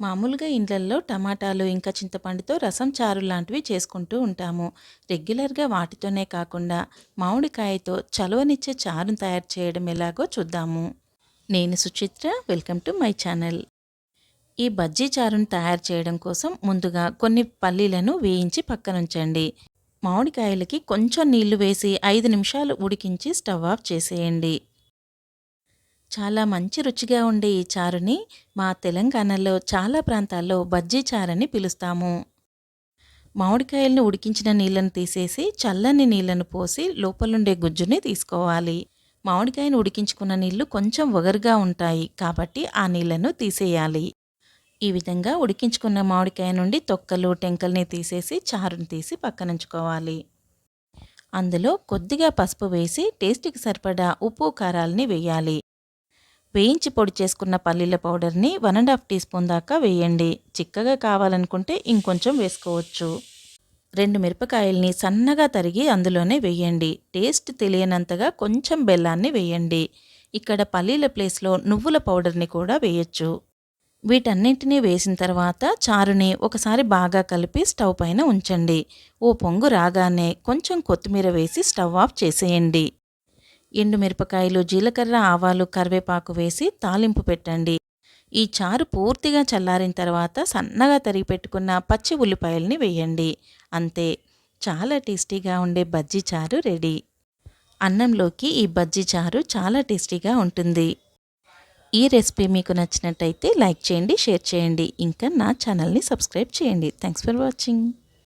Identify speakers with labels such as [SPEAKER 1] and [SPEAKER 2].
[SPEAKER 1] మామూలుగా ఇండ్లల్లో టమాటాలు ఇంకా చింతపండుతో రసం చారు లాంటివి చేసుకుంటూ ఉంటాము. రెగ్యులర్గా వాటితోనే కాకుండా మామిడికాయతో చలవనిచ్చే చారును తయారు చేయడం ఎలాగో చూద్దాము. నేను Suchitra welcome to my channel. ఈ బజ్జీ చారును తయారు చేయడం కోసం ముందుగా కొన్ని పల్లీలను వేయించి పక్కనుంచండి. మామిడికాయలకి కొంచెం నీళ్ళు వేసి ఐదు నిమిషాలు ఉడికించి స్టవ్ ఆఫ్ చేసేయండి. చాలా మంచి రుచిగా ఉండే ఈ చారుని మా తెలంగాణలో చాలా ప్రాంతాల్లో బజ్జీ చారని పిలుస్తాము. మామిడికాయలను ఉడికించిన నీళ్ళను తీసేసి చల్లని నీళ్ళను పోసి లోపలుండే గుజ్జుని తీసుకోవాలి. మామిడికాయను ఉడికించుకున్న నీళ్ళు కొంచెం ఒగరుగా ఉంటాయి కాబట్టి ఆ నీళ్ళను తీసేయాలి. ఈ విధంగా ఉడికించుకున్న మామిడికాయ నుండి తొక్కలు టెంకల్ని తీసేసి చారుని తీసి పక్కనుంచుకోవాలి. అందులో కొద్దిగా పసుపు వేసి టేస్ట్కి సరిపడా ఉప్పు కారాలని వేయాలి. వేయించి పొడి చేసుకున్న పల్లీల పౌడర్ని one and half teaspoon దాకా వేయండి. చిక్కగా కావాలనుకుంటే ఇంకొంచెం వేసుకోవచ్చు. రెండు మిరపకాయల్ని సన్నగా తరిగి అందులోనే వేయండి. టేస్ట్ తెలియనంతగా కొంచెం బెల్లాన్ని వేయండి. ఇక్కడ పల్లీల ప్లేస్లో నువ్వుల పౌడర్ని కూడా వేయచ్చు. వీటన్నింటినీ వేసిన తర్వాత చారుని ఒకసారి బాగా కలిపి స్టవ్ పైన ఉంచండి. ఓ పొంగు రాగానే కొంచెం కొత్తిమీర వేసి స్టవ్ ఆఫ్ చేసేయండి. ఎండుమిరపకాయలు జీలకర్ర ఆవాలు కరివేపాకు వేసి తాలింపు పెట్టండి. ఈ చారు పూర్తిగా చల్లారిన తర్వాత సన్నగా తరిగి పెట్టుకున్న పచ్చి ఉల్లిపాయల్ని వేయండి. అంతే చాలా టేస్టీగా ఉండే బజ్జీ చారు రెడీ. అన్నంలోకి ఈ బజ్జీ చారు చాలా టేస్టీగా ఉంటుంది. ఈ రెసిపీ మీకు నచ్చినట్టయితే లైక్ చేయండి షేర్ చేయండి. ఇంకా నా ఛానల్ని సబ్స్క్రైబ్ చేయండి. Thanks for watching.